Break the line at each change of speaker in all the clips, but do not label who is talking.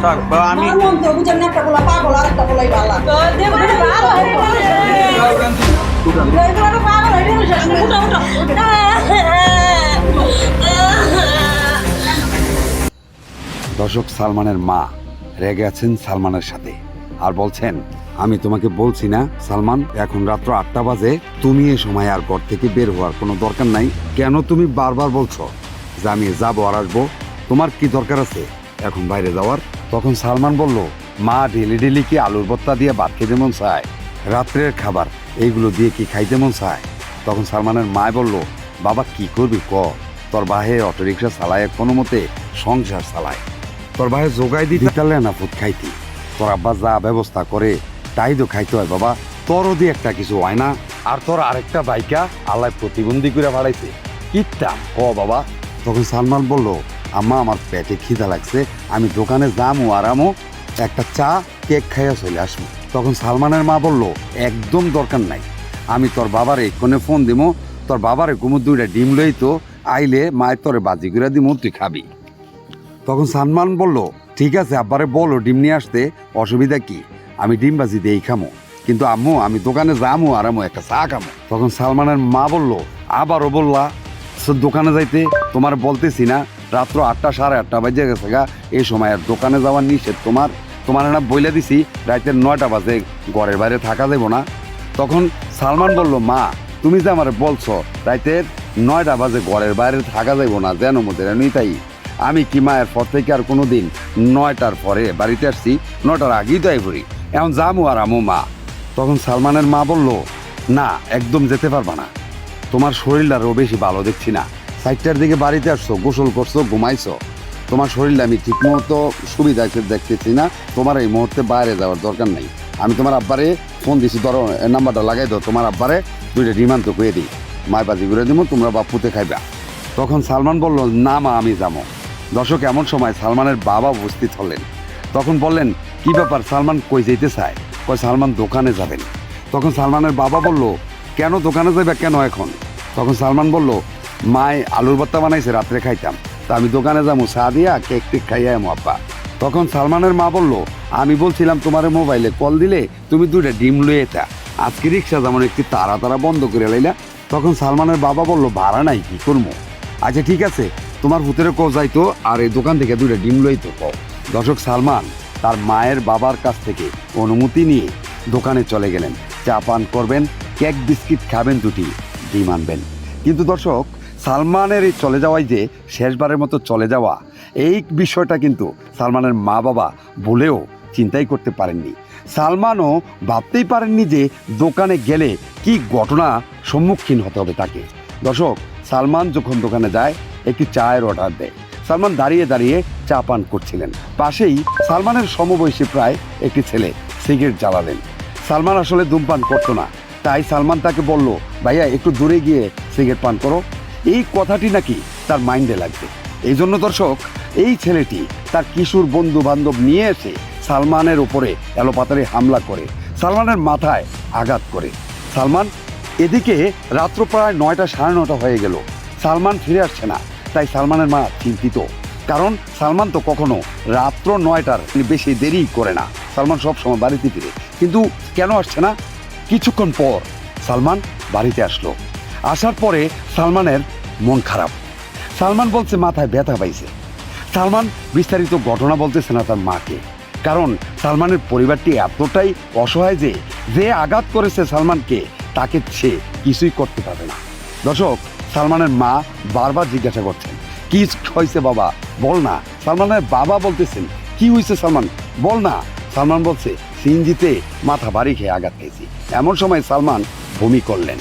থাক আমি
দর্শক সালমানের মা রেগে আছেন সালমানের সাথে। আর বলছেন আমি তোমাকে বলছি না সালমান এখন রাত্র আটটা বাজে তুমি এ সময় আর ঘর থেকে বের হওয়ার কোনো দরকার নাই। কেন তুমি বারবার বলছো যে আমি যাব আর আসব? তোমার কি দরকার আছে? এখন বাইরে যাওয়ার। তখন সালমান বলল, মা ডেলি ডেলি কি আলুর ভর্তা দিয়ে ভাত খেতে মন চায়? রাত্রের খাবার, এইগুলো দিয়ে কি খাইতে মন চায়? তখন সালমানের মায় বলল, বাবা, কি করবি ক? তোর বাহে অটোরিকশা চালায় কোনো মতে, সংসার চালায়। তোর বাহে জোগাই দিতে তাহলে না ফুট খাইতি। তোর আব্বা যা ব্যবস্থা করে, তাই তো খাইতে হয় বাবা। তোরও দিয়ে একটা কিছু হয় না, আর তোর আরেকটা বাইকা আল্লাহ প্রতিবন্ধী করে বাড়াইছে। কিটা ক বাবা? তখন সালমান বলল আম্মা, আমার পেটে খিদা লাগছে, আমি দোকানে যামো, আরামো, একটা চা, কেক খাইয়া চলে আসব। তখন সালমানের মা বলল, একদম দরকার নাই। আমি তোর বাবার এক্ষণে ফোন দিমো, তোর বাবার কুমুর দুইটা ডিম লই তো, আইলে মায়ের তোরে বাজি করে দিমো, তুই খাবি। তখন সালমান বলল, ঠিক আছে, আব্বারে বলো ডিম নিয়ে আসতে, অসুবিধা কি? আমি ডিম বাজি দিয়েই খামো। কিন্তু আম্মু, আমি দোকানে যামো আর আম্মু একটা চা খামো। তখন সালমানের মা বলল, আবারও বললা "সে দোকানে যাইতে তোমার বলতেছি না রাত্র আটটা সাড়ে আটটা বাজে গেছে গা। এই সময় আর দোকানে যাওয়ার নিষেধ তোমার। তোমার না বইলে দিছি রাতের নয়টা বাজে, ঘরের বাইরে থাকা যাব না। তখন সালমান বলল, মা, তুমি যে আমার বলছো রাতের নয়টা বাজে ঘরের বাইরে থাকা যাইব না, যেন জানোই তাই। আমি কি মায়ের পর থেকে আর কোনো দিন নয়টার পরে বাড়িতে আসছি, নয়টার আগেই তো আইভরি এখন যামু আর আমু, মা। তখন সালমানের মা বলল, না, একদম যেতে পারবা না। তোমার শরীরটারও বেশি ভালো দেখছি না। সাইটটার দিকে বাড়িতে আসছো, গোসল করছ, ঘুমাইছো। তোমার শরীরে আমি ঠিক মতো সুবিধা দেখতেছি না। তোমার এই মুহূর্তে বাইরে যাওয়ার দরকার নেই। আমি তোমার আব্বারে ফোন দিছি, ধরো নাম্বারটা লাগাই দাও, তোমার আব্বারে দুইটা ডিমান্ড তো করে দিই। মায় বাজি করে দিব তোমরা বাপুতে খাইবা। তখন সালমান বলল, না মা, আমি যাব। দর্শক, এমন সময় সালমানের বাবা উপস্থিত হলেন। তখন বললেন, কি ব্যাপার সালমান, কই যেতে চায়? কয়, সালমান দোকানে যাবেন। তখন সালমানের বাবা বলল, কেন দোকানে যাবে কেন এখন? তখন সালমান বলল মায় আলুর ভর্তা বানাইছে, রাত্রে খাইতাম। তা আমি দোকানে যাব চা দিয়া কেক টেক খাইয়া এমো আব্বা। তখন সালমানের মা বলল, আমি বলছিলাম তোমার মোবাইলে কল দিলে তুমি দুইটা ডিম লয়ে তা আজকে রিক্সা যেমন একটি তারা তারা বন্ধ করে লাইলা। তখন সালমানের বাবা বলল, ভাড়া নাই, কি করব আচ্ছা ঠিক আছে, তোমার ভূতের কো যাইতো আর এই দোকান থেকে দুইটা ডিম লইতো, কও। দর্শক, সালমান তার মায়ের বাবার কাছ থেকে অনুমতি নিয়ে দোকানে চলে গেলেন। চা পান করবেন, কেক বিস্কিট খাবেন দুটি, ডিম আনবেন। কিন্তু দর্শক সালমানের এই চলে যাওয়াই যে শেষবারের মতো চলে যাওয়া, এই বিষয়টা কিন্তু সালমানের মা বাবা বলেও চিন্তাই করতে পারেননি। সালমানও ভাবতেই পারেননি যে দোকানে গেলে কি ঘটনা সম্মুখীন হতে হবে তাকে। দর্শক, সালমান যখন দোকানে যায়, একটি চায়ের অর্ডার দেয়। সালমান দাঁড়িয়ে দাঁড়িয়ে চা পান করছিলেন। পাশেই সালমানের সমবয়সী প্রায় একটি ছেলে সিগারেট জ্বালালেন। সালমান আসলে ধূমপান করতো না। তাই সালমান তাকে বলল, ভাইয়া, একটু দূরে গিয়ে সিগারেট পান করো। এই কথাটি নাকি তার মাইন্ডে লাগবে। এই জন্য দর্শক, এই ছেলেটি তার কিশোর বন্ধু বান্ধব নিয়ে এসে সালমানের উপরে এলোপাতারে হামলা করে, সালমানের মাথায় আঘাত করে। সালমান, এদিকে রাত্র প্রায় নয়টা সাড়ে নটা হয়ে গেল। সালমান ফিরে আসছে না, তাই সালমানের মা চিন্তিত। কারণ সালমান তো কখনো রাত্র নয়টার বেশি দেরি করে না। সালমান সব সময় বাড়িতে ফিরে। কিন্তু কেন আসছে না? কিছুক্ষণ পর সালমান বাড়িতে আসলো। আসার পরে সালমানের মন খারাপ। সালমান বলছে, মাথায় ব্যথা পাইছে। সালমান বিস্তারিত ঘটনা বলতেছে না তার মাকে। কারণ সালমানের পরিবারটি এতটাই অসহায় যে যে আঘাত করেছে সালমানকে, তাকে সে কিছুই করতে পারবে না। দর্শক, সালমানের মা বারবার জিজ্ঞাসা করছেন, কি হয়েছে বাবা? বল না। সালমানের বাবা বলতেছেন, কি হয়েছে সালমান? বল না। সালমান বলছে সিনজিতে মাথা বাড়ি খেয়ে আঘাত খেয়েছি এমন সময় সালমান বমি করলেন।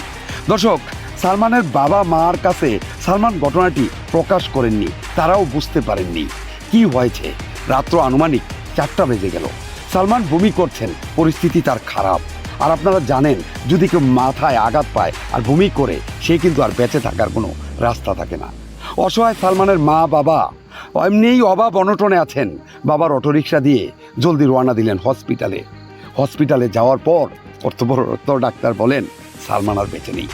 দর্শক সালমানের বাবা মার কাছে সালমান ঘটনাটি প্রকাশ করেননি, তারাও বুঝতে পারেননি। কি হয়েছে? রাত্র আনুমানিক চারটা বেজে গেল। সালমান বমি করছেন, পরিস্থিতি তার খারাপ। আর আপনারা জানেন, যদি কেউ মাথায় আঘাত পায় আর বমি করে, সে কিন্তু আর বেঁচে থাকার কোনো রাস্তা থাকে না। অসহায় সালমানের মা বাবা, এমনিই অভাব অনটনে আছেন। বাবার অটোরিকশা দিয়ে জলদি রওনা দিলেন হসপিটালে। হসপিটালে যাওয়ার পর কর্তব্যরত ডাক্তার বলেন, সালমান আর বেঁচে নেই।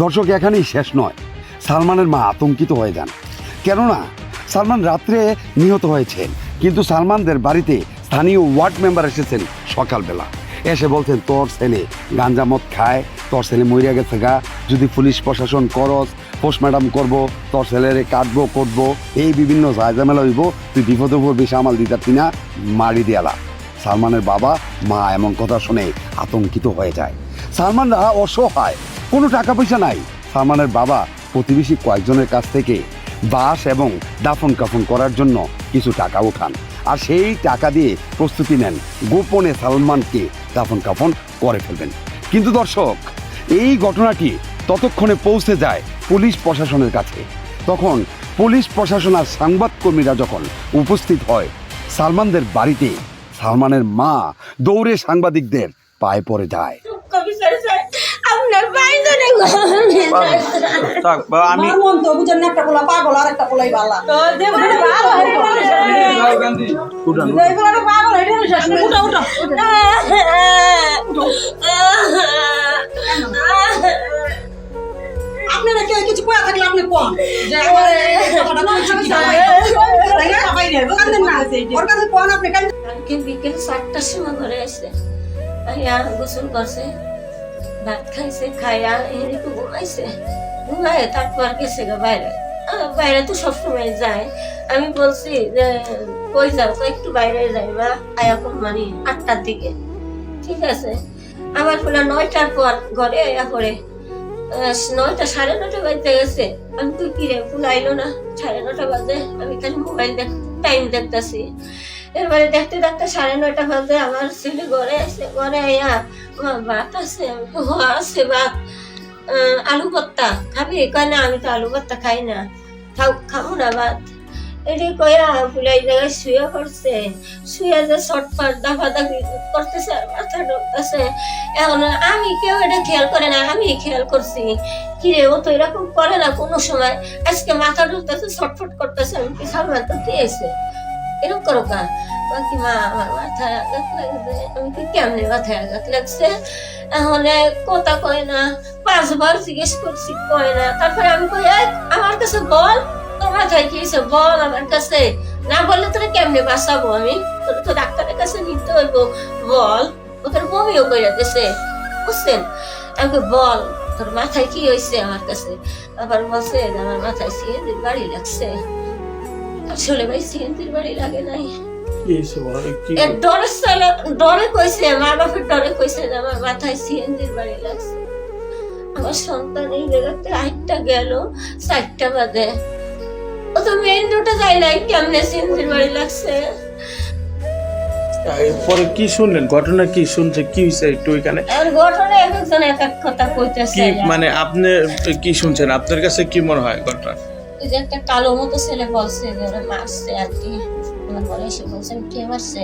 দর্শক, এখানেই শেষ নয়। সালমানের মা আতঙ্কিত হয়ে যান। কেননা, সালমান রাত্রে নিহত হয়েছেন, কিন্তু সালমানদের বাড়িতে স্থানীয় ওয়ার্ড মেম্বার এসেছেন সকালবেলা। এসে বলছেন, তোর ছেলে গাঞ্জা মদ খায়, তোর ছেলে মরিয়া গেছে গা, যদি পুলিশ প্রশাসন করস পোস্টম্যাডাম করব, তোর ছেলেরে কাটবো, করব, এই বিভিন্ন ঝামেলা হইব, তুই বিপদে পড়বি সামাল দিতারতি না, মারি দিয়ালা। সালমানের বাবা মা এমন কথা শুনে আতঙ্কিত হয়ে যায়। সালমানরা অসহায় কোনো টাকা পয়সা নাই। সালমানের বাবা প্রতিবেশী কয়েকজনের কাছ থেকে বাস এবং দাফন কাফন করার জন্য কিছু টাকা উঠান। আর সেই টাকা দিয়ে প্রস্তুতি নেন। গোপনে সালমানকে দাফন কাফন করে ফেলবেন। কিন্তু দর্শক, এই ঘটনাটি ততক্ষণে পৌঁছে যায় পুলিশ প্রশাসনের কাছে। তখন পুলিশ প্রশাসন আর সাংবাদকর্মীরা যখন উপস্থিত হয়, সালমানদের বাড়িতে সালমানের মা দৌড়ে সাংবাদিকদের পায়ে পড়ে যায়।
আমি
মন তো বুঝেন না একটা পোলা পাগল আর একটা পোলাই ভালো
তো দেবরে ভালো
উঠান, উঠান।
দেবরে ভালো হইল আপনি উঠো উঠো
আপনারা কেউ কিছু কয়া থাকলে আপনি কোন যে আপনি
বিকেল চারটার সময় ঘরে আসছে গোসল করছে ভাত খাইছে খাইয়া একটু ঘুমাইছে ঘুমায় তারপর গেছে গা বাইরে বাইরে তো সবসময় যায় আমি বলছি, যে কই যাও একটু বাইরে যাই বা আয়া মানে আটটার দিকে ঠিক আছে আবার বলে নয়টার পর ঘরে আয়া করে নয়টা সাড়ে নটা বাজতে গেছে আমি তুই কিরে ফুল আইলো না সাড়ে নটা বাজে আমি খালি মোবাইল দেখ টাইম দেখতেছি এবারে দেখতে দেখতে সাড়ে নয়টা বাজে আমার ছেলে ঘরে আসে ঘরে আইয়া মা ভাত আছে আমি তো, "হ, আছে ভাত আলু ভর্তা খাবি কয় না আমি তো আলু ভর্তা খাই না খাও খাব না ভাত এটি কয়া ফুলাই জায়গায় শুয়ে পড়ছে শুয়ে যে ছটফট দাফা দাফি করতেছে আর মাথা ঢুকতেছে এখন আমি কেউ এটা খেয়াল করে না আমি খেয়াল করছি কিরে ও তো এরকম করে না কোনো সময় আজকে মাথা ঢুকতেছে ছটফট করতেছে আমি কি সালমান তো দিয়েছে এরকম করো কা বাকি মা আমার মাথায় আঘাত লাগছে। আমি কি কেমনে মাথায় আঘাত লাগছে? এখন কথা কয় না পাঁচবার জিজ্ঞেস করছি কয় না। তারপরে আমি কই আমার কাছে বল তোর মাথায় কি হয়েছে? বল আমার কাছে। না বললে তোরা কেমনে বাঁচাবো আমি? তোর তো ডাক্তারের কাছে নিতে হইব। বল ওদের বমিও করে দিছে। বুঝছেন? আমি কই, বল তোর মাথায় কি হয়েছে আমার কাছে? আবার বলছে আমার মাথায় সিএনজির বাড়ি লাগছে। আসলে ভাই সিএনজির বাড়ি লাগে নাই। ডরে কইছে মা ডরে কইছে যে আমার মাথায় সিএনজির বাড়ি লাগছে। আমার সন্তান এই জায়গাতে আটটা গেল চারটা ও তো মেইন রোডে যাই নাই কেমনে সিএনজির বাড়ি লাগছে?
পরে কি শুনলেন? ঘটনা কি শুনছে? কি হয়েছে একটু ওইখানে?
ঘটনা এক একজন এক এক কথা কইতেছে
কি মানে আপনি কি শুনছেন? আপনার কাছে কি মনে হয় ঘটনা?
যে একটা কালো মতো ছেলে বলছে মারছে আর কি। আমার এসে বলছেন কে মারছে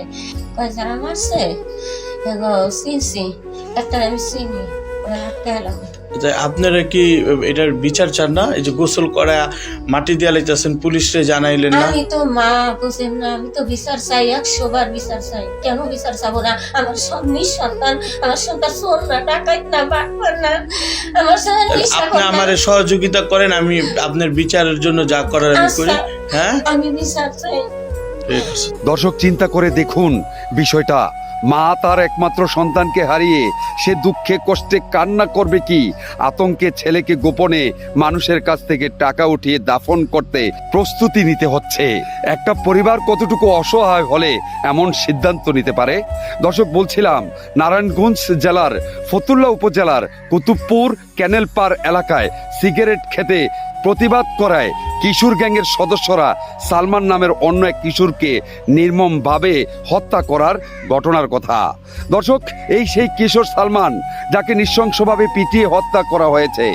কয় যারা মারছে চিনছি একটা আমি চিনি ওরা আটকে এলাম
আপনারা কি এটার বিচার চান না? এই যে গোসল করা মাটি দিয়ে লাইতেছেন পুলিশে জানাইলেন না?
আমি তো মা বুঝেন না আমি তো বিচার চাই একশো বার বিচার চাই। কেন বিচার চাবো না? আমার সব নিঃসন্তান আমার সন্তান শোন না টাকাই না। বাটবার না আমার
আপনি। আমারে সহযোগিতা করেন আমি আপনার বিচারের জন্য যা করার আমি করি।
আচ্ছা।
হ্যাঁ?
আমি বিচার চাই।
দর্শক, চিন্তা করে দেখুন বিষয়টা। মা তার একমাত্র সন্তানকে হারিয়ে সে দুঃখে, কষ্টে কান্না করবে কি? আতঙ্কে ছেলেকে গোপনে মানুষের কাছ থেকে টাকা উঠিয়ে দাফন করতে প্রস্তুতি নিতে হচ্ছে। একটা পরিবার কতটুকু অসহায় হলে এমন সিদ্ধান্ত নিতে পারে? দর্শক, বলছিলাম, নারায়ণগঞ্জ জেলার ফতুল্লা উপজেলার কুতুবপুর ক্যানেলপার এলাকায় সিগারেট খেতে প্রতিবাদ করায় কিশোর গ্যাংয়ের সদস্যরা সালমান নামের অন্য এক কিশোরকে নির্মমভাবে হত্যা করার ঘটনার কথা। দর্শক, এই সেই কিশোর সালমান, যাকে নৃশংসভাবে পিটিয়ে হত্যা করা হয়েছে।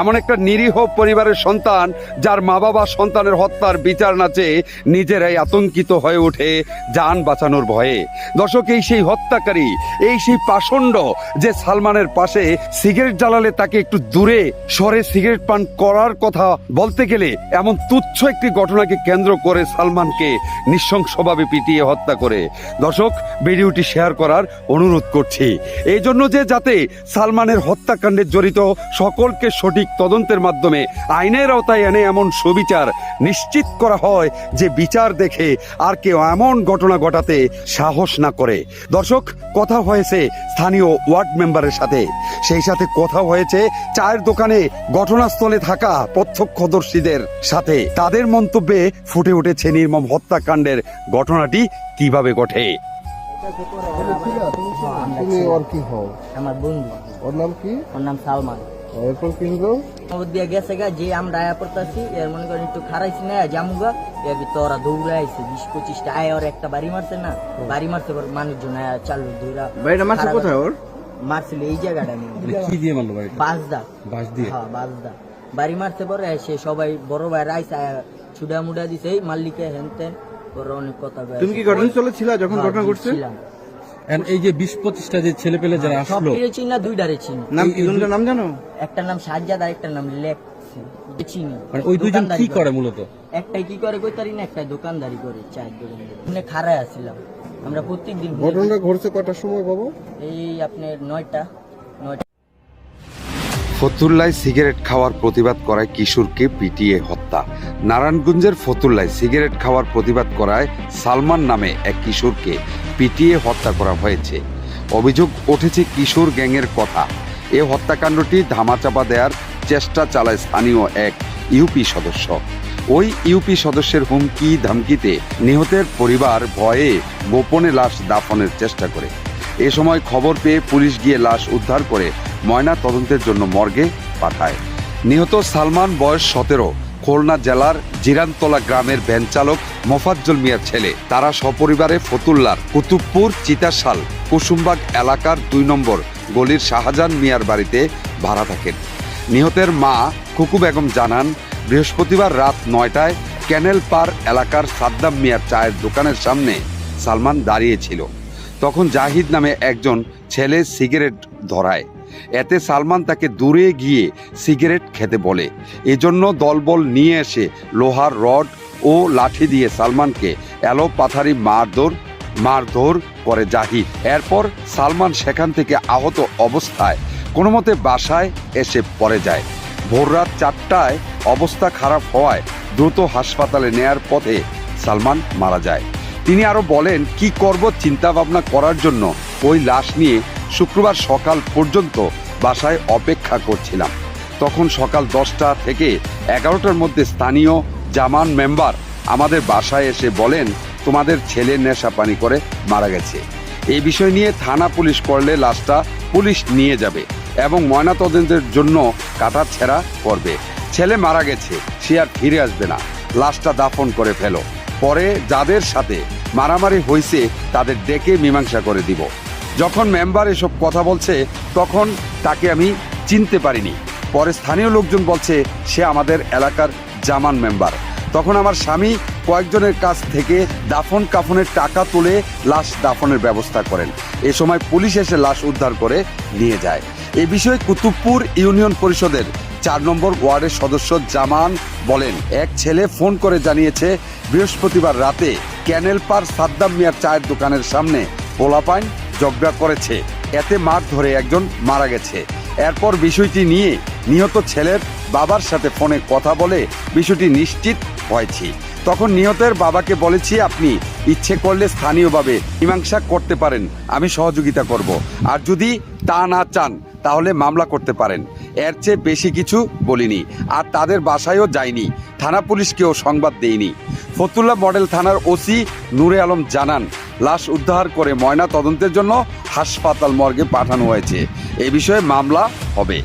এমন একটা নিরীহ পরিবারের সন্তান, যার মা বাবা সন্তানের হত্যার বিচার না চেয়ে নিজেরাই আতঙ্কিত হয়ে ওঠে যান বাঁচানোর ভয়ে। দর্শক, এই সেই হত্যাকারী, এই সেই পাষণ্ড যে সালমানের পাশে সিগারেট জ্বালালে তাকে একটু দূরে সরে সিগারেট পান করার কথা বলতে গেলে এমন তুচ্ছ একটি ঘটনাকে কেন্দ্র করে সালমানকে নৃশংসভাবে পিটিয়ে হত্যা করে। দর্শক, ভিডিওটি শেয়ার করার অনুরোধ করছি। এই জন্য যে যাতে সালমানের হত্যাকাণ্ডে জড়িত সকলকে সঠিক তদন্তের মাধ্যমে আইনের আওতায় এনে এমন সুবিচার নিশ্চিত করা হয় যে বিচার দেখে আর কেউ এমন ঘটনা ঘটাতে সাহস না করে। দর্শক, কথা হয়েছে স্থানীয় ওয়ার্ড মেম্বারের সাথে। সেই সাথে কথা হয়েছে চায়ের দোকানে ঘটনাস্থলে থাকা প্রত্যক্ষদর্শীদের সাথে। তাদের মন্তব্যে ফুটে উঠেছে নির্মম হত্যাকাণ্ডের ঘটনাটি কীভাবে ঘটে?
তুমি ওর কি হও?
আমার বন্ধু।
ওর নাম কি?
ওর নাম সালমান।
এরপর কি হলো
খবর দিয়ে গেছে গা যে আমরা আয়া পড়তাছি এর মনে করেন একটু খারাইছি না জামুগা এর দৌড়ে আইছে বিশ পঁচিশটা আয় ওর একটা বাড়ি মারছে না বাড়ি মারছে পর মানুষজন আয়া চালু দৌড়া
বাড়িটা মারছে কোথায় ওর?
মারছিল এই জায়গাটা নিয়ে।
কি দিয়ে মারলো বাঁশ দিয়ে?
হ্যাঁ বাড়ি মারতে পরে সে সবাই বড় ভাইরা আইসে আয়া ছুডা মুডা দিছে। এই মাল্লিকে হেন তেন পরে অনেক কথা
তুমি কি ঘটনাস্থলে ছিলা যখন
হ্যাঁ,
ঘটনা ঘটছে?
এই যে বিশ পঁচিশটা যে ছেলে পেলে যারা
সব
আসলো
টিরে দুইটারে চিনি।
নাম কি? দুজনের নাম জানো?
একটা নাম সাজ্জাদ আর একটা নাম চিনি।
মানে ওই দুইজন কি করে। মূলত?
একটাই কি করে কইতারি না একটা দোকানদারি করে চায়ের দোকান খাড়ায় আসছিলাম। আমরা প্রত্যেক দিন
ঘটনাটা ঘটছে কটার সময় বাবা?
এই আপনার নয়টা নয়টা।
ফতুল্লায় সিগারেট খাওয়ার প্রতিবাদ করায় কিশোরকে পিটিয়ে হত্যা। নারায়ণগঞ্জের ফতুল্লায় সিগারেট খাওয়ার প্রতিবাদ করায় সালমান নামে এক কিশোরকে পিটিয়ে হত্যা করা হয়েছে। অভিযোগ উঠেছে কিশোর গ্যাংয়ের কথা। এ হত্যাকাণ্ডটি ধামাচাপা দেওয়ার চেষ্টা চালায় স্থানীয় এক ইউপি সদস্য। ওই ইউপি সদস্যের হুমকি ধামকিতে নিহতের পরিবার ভয়ে গোপনে লাশ দাফনের চেষ্টা করে। এ সময় খবর পেয়ে পুলিশ গিয়ে লাশ উদ্ধার করে ময়না তদন্তের জন্য মর্গে পাঠায়। নিহত সালমান বয়স সতেরো, খুলনা জেলার জিরানতলা গ্রামের ভ্যান চালক মোফাজ্জল মিয়ার ছেলে। তারা সপরিবারে ফতুল্লার কুতুবপুর চিতাশাল কুসুমবাগ এলাকার দুই নম্বর গলির শাহজাহান মিয়ার বাড়িতে ভাড়া থাকেন। নিহতের মা খুকু বেগম জানান বৃহস্পতিবার রাত নয়টায় ক্যানেল পার এলাকার সাদ্দাম মিয়ার চায়ের দোকানের সামনে সালমান দাঁড়িয়েছিল। তখন জাহিদ নামে একজন ছেলে সিগারেট ধরায়। এতে সালমান তাকে দূরে গিয়ে সিগারেট খেতে বলে। এজন্য দলবল নিয়ে এসে লোহার রড ও লাঠি দিয়ে সালমানকে এলো পাথারি মারধর মারধর করে জাহিদ। এরপর সালমান সেখান থেকে আহত অবস্থায় কোনো মতে বাসায় এসে পড়ে যায়। ভোররাত চারটায় অবস্থা খারাপ হওয়ায় দ্রুত হাসপাতালে নেয়ার পথে সালমান মারা যায়। তিনি আরও বলেন, কি করব চিন্তা ভাবনা করার জন্য? ওই লাশ নিয়ে শুক্রবার সকাল পর্যন্ত বাসায় অপেক্ষা করছিলাম। তখন সকাল দশটা থেকে এগারোটার মধ্যে স্থানীয় জামান মেম্বার আমাদের বাসায় এসে বলেন, তোমাদের ছেলে নেশা পানি করে মারা গেছে। এই বিষয় নিয়ে থানা পুলিশ করলে লাশটা পুলিশ নিয়ে যাবে। এবং ময়নাতদন্তের জন্য কাটা ছেঁড়া করবে। ছেলে মারা গেছে, সে আর ফিরে আসবে না। লাশটা দাফন করে ফেলো। পরে যাদের সাথে মারামারি হয়েছে, তাদের ডেকে মীমাংসা করে দিব। যখন মেম্বার এসব কথা বলছে, তখন তাকে আমি চিনতে পারিনি। পরে স্থানীয় লোকজন বলছে, সে আমাদের এলাকার জামান মেম্বার। তখন আমার স্বামী কয়েকজনের কাছ থেকে দাফন কাফনের টাকা তুলে লাশ দাফনের ব্যবস্থা করেন। এ সময় পুলিশ এসে লাশ উদ্ধার করে নিয়ে যায়। এ বিষয়ে কুতুবপুর ইউনিয়ন পরিষদের চার নম্বর ওয়ার্ডের সদস্য জামান বলেন, এক ছেলে ফোন করে জানিয়েছে, বৃহস্পতিবার রাতে ক্যানেল পার সাদ্দাম মিয়ার চায়ের দোকানের সামনে পোলাপাইন ঝগড়া করেছে। এতে মার ধরে একজন মারা গেছে। এরপর বিষয়টি নিয়ে নিহত ছেলের বাবার সাথে ফোনে কথা বলে বিষয়টি নিশ্চিত হয়েছি। তখন নিহতের বাবাকে বলেছি, আপনি ইচ্ছে করলে স্থানীয়ভাবে মীমাংসা করতে পারেন, আমি সহযোগিতা করব। আর যদি তা না চান তাহলে মামলা করতে পারেন। এর চেয়ে বেশি কিছু বলিনি। আর তাদের বাসায়ও যায়নি থানা পুলিশকেও সংবাদ দেইনি। ফতুল্লা মডেল থানার ওসি নূরে আলম জানান, লাশ উদ্ধার করে ময়না তদন্তের জন্য হাসপাতাল মর্গে পাঠানো হয়েছে। এ বিষয়ে মামলা হবে।